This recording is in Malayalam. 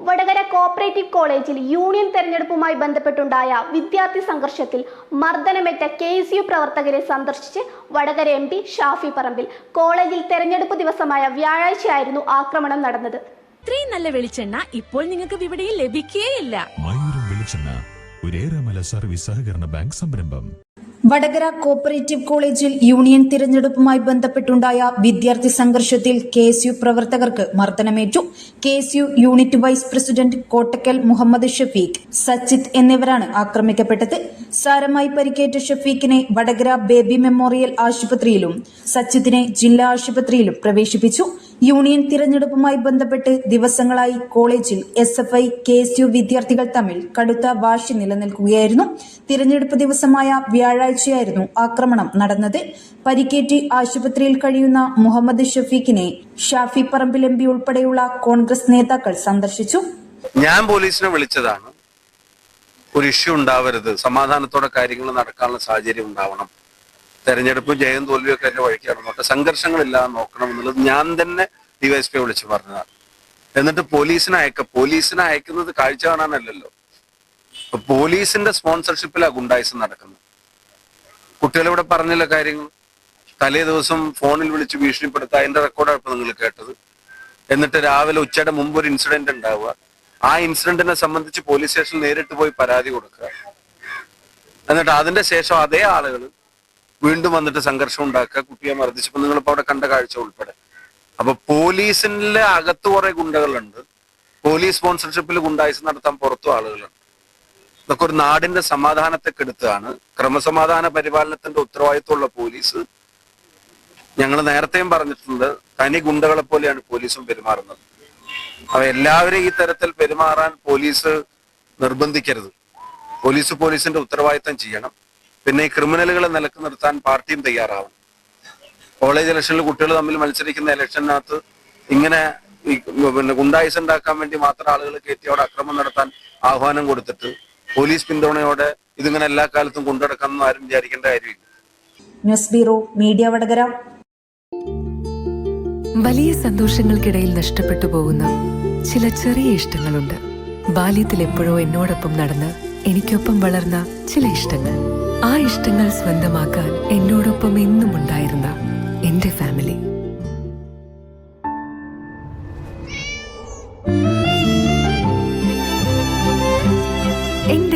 വടകര കോപ്പറേറ്റീവ് കോളേജിൽ യൂണിയൻ തെരഞ്ഞെടുപ്പുമായി ബന്ധപ്പെട്ടുണ്ടായ വിദ്യാർത്ഥി സംഘർഷത്തിൽ മർദ്ദനമേറ്റ കെ എസ് യു പ്രവർത്തകരെ സന്ദർശിച്ച് വടകര എം പി ഷാഫി പറമ്പിൽ കോളേജിൽ തെരഞ്ഞെടുപ്പ് ദിവസമായ വ്യാഴാഴ്ചയായിരുന്നു ആക്രമണം നടന്നത്. ഇത്രയും നല്ല വെളിച്ചെണ്ണ ഇപ്പോൾ നിങ്ങൾക്ക് വിപണിയിൽ ലഭിക്കുകയില്ല മയൂരം വെളിച്ചെണ്ണ ഒരേറെമല സർവീസ് സഹകരണ ബാങ്ക് സംരംഭം. വടകര കോപ്പറേറ്റീവ് കോളേജിൽ യൂണിയൻ തിരഞ്ഞെടുപ്പുമായി ബന്ധപ്പെട്ടുണ്ടായ വിദ്യാർത്ഥി സംഘർഷത്തിൽ കെ എസ് യു പ്രവർത്തകർക്ക് മർദ്ദനമേറ്റു. K S U unit vice president Kottakkal Muhammad Shafeeq Sachith എന്നിവരാണ് ആക്രമിക്കപ്പെട്ടത്. സാരമായി പരിക്കേറ്റ ഷഫീഖിനെ വടകര ബേബി മെമ്മോറിയൽ ആശുപത്രിയിലും സച്ചിത്തിനെ ജില്ലാ ആശുപത്രിയിലും പ്രവേശിപ്പിച്ചു. യൂണിയൻ തിരഞ്ഞെടുപ്പുമായി ബന്ധപ്പെട്ട് ദിവസങ്ങളായി കോളേജിൽ S F I K S U വിദ്യാർത്ഥികൾ തമ്മിൽ കടുത്ത വാശി നിലനിൽക്കുകയായിരുന്നു. തിരഞ്ഞെടുപ്പ് ദിവസമായ വ്യാഴാഴ്ചയായിരുന്നു ആക്രമണം നടന്നത്. പരിക്കേറ്റി ആശുപത്രിയിൽ കഴിയുന്ന മുഹമ്മദ് ഷഫീഖിനെ ഷാഫി പറമ്പിൽ എം ഉൾപ്പെടെയുള്ള കോൺഗ്രസ് നേതാക്കൾ സന്ദർശിച്ചു. ഞാൻ പോലീസിനെ വിളിച്ചതാണ്. ഒരു ഇഷ്യൂ ഉണ്ടാവരുത്. സമാധാനത്തോടെ കാര്യങ്ങൾ നടക്കാനുള്ള സാഹചര്യം ഉണ്ടാവണം. തെരഞ്ഞെടുപ്പ് ജയം തോൽവിയൊക്കെ എന്റെ വഴിക്കാണ് നോട്ടെ സംഘർഷങ്ങളില്ലാതെ നോക്കണം എന്നുള്ളത് ഞാൻ തന്നെ ഡിവൈഎസ്പിയെ വിളിച്ച് പറഞ്ഞതാണ്. എന്നിട്ട് പോലീസിനെ അയക്ക. പോലീസിനെ അയക്കുന്നത് കാഴ്ച കാണാനല്ലല്ലോ. പോലീസിന്റെ സ്പോൺസർഷിപ്പിലാണ് ഗുണ്ടായിസം നടക്കുന്നത്. കുട്ടികളിവിടെ പറഞ്ഞില്ല കാര്യങ്ങൾ. തലേ ദിവസം ഫോണിൽ വിളിച്ച് ഭീഷണിപ്പെടുത്തുക അതിന്റെ റെക്കോർഡാണ് ഇപ്പൊ നിങ്ങൾ കേട്ടത്. എന്നിട്ട് രാവിലെ ഉച്ചയുടെ മുമ്പ് ഒരു ഇൻസിഡന്റ് ഉണ്ടാവുക. ആ ഇൻസിഡന്റിനെ സംബന്ധിച്ച് പോലീസ് സ്റ്റേഷനിൽ നേരിട്ട് പോയി പരാതി കൊടുക്കുക. എന്നിട്ട് അതിന്റെ ശേഷം അതേ ആളുകൾ വീണ്ടും വന്നിട്ട് സംഘർഷം ഉണ്ടാക്കുക. കുട്ടിയെ മർദ്ദിച്ചപ്പോൾ നിങ്ങളിപ്പോ അവിടെ കണ്ട കാഴ്ച ഉൾപ്പെടെ. അപ്പൊ പോലീസിന്റെ അകത്ത് കുറെ ഗുണ്ടകളുണ്ട്. പോലീസ് സ്പോൺസർഷിപ്പിൽ ഗുണ്ടായിസം നടത്താൻ പുറത്തും ആളുകളുണ്ട്. ഇതൊക്കെ ഒരു നാടിന്റെ സമാധാനത്തെ കെടുത്തുകയാണ് ക്രമസമാധാന പരിപാലനത്തിന്റെ ഉത്തരവാദിത്വമുള്ള പോലീസ്. ഞങ്ങൾ നേരത്തെയും പറഞ്ഞിട്ടുണ്ട് തനി ഗുണ്ടകളെ പോലെയാണ് പോലീസും പെരുമാറുന്നത്. അപ്പൊ എല്ലാവരും ഈ തരത്തിൽ പെരുമാറാൻ പോലീസ് നിർബന്ധിക്കരുത്. പോലീസ് പോലീസിന്റെ ഉത്തരവാദിത്തം ചെയ്യണം. പിന്നെ ഈ ക്രിമിനലുകളെ നിലയ്ക്ക് നിർത്താൻ പാർട്ടിയും തയ്യാറാവണം. കോളേജ് ഇലക്ഷനിൽ കുട്ടികൾ തമ്മിൽ മത്സരിക്കുന്ന ഇലക്ഷനകത്ത് ഇങ്ങനെ പിന്നെ ഗുണ്ടായിസ് ഉണ്ടാക്കാൻ വേണ്ടി മാത്രം ആളുകൾ കയറ്റി അവിടെ അക്രമം നടത്താൻ ആഹ്വാനം കൊടുത്തിട്ട് പോലീസ് പിന്തുണയോടെ ഇതിങ്ങനെ എല്ലാ കാലത്തും കൊണ്ടുനടക്കാമെന്ന് ആരും വിചാരിക്കേണ്ട കാര്യമില്ല. News bureau media Vadakara. വലിയ സന്തോഷങ്ങൾക്കിടയിൽ നഷ്ടപ്പെട്ടു പോകുന്ന ചില ചെറിയ ഇഷ്ടങ്ങളുണ്ട്. ബാല്യത്തിൽ എപ്പോഴോ എന്നോടൊപ്പം നടന്ന് എനിക്കൊപ്പം വളർന്ന ചില ഇഷ്ടങ്ങൾ. ആ ഇഷ്ടങ്ങൾ സ്വന്തമാക്കാൻ എന്നോടൊപ്പം എന്നും ഉണ്ടായിരുന്ന എന്റെ ഫാമിലി.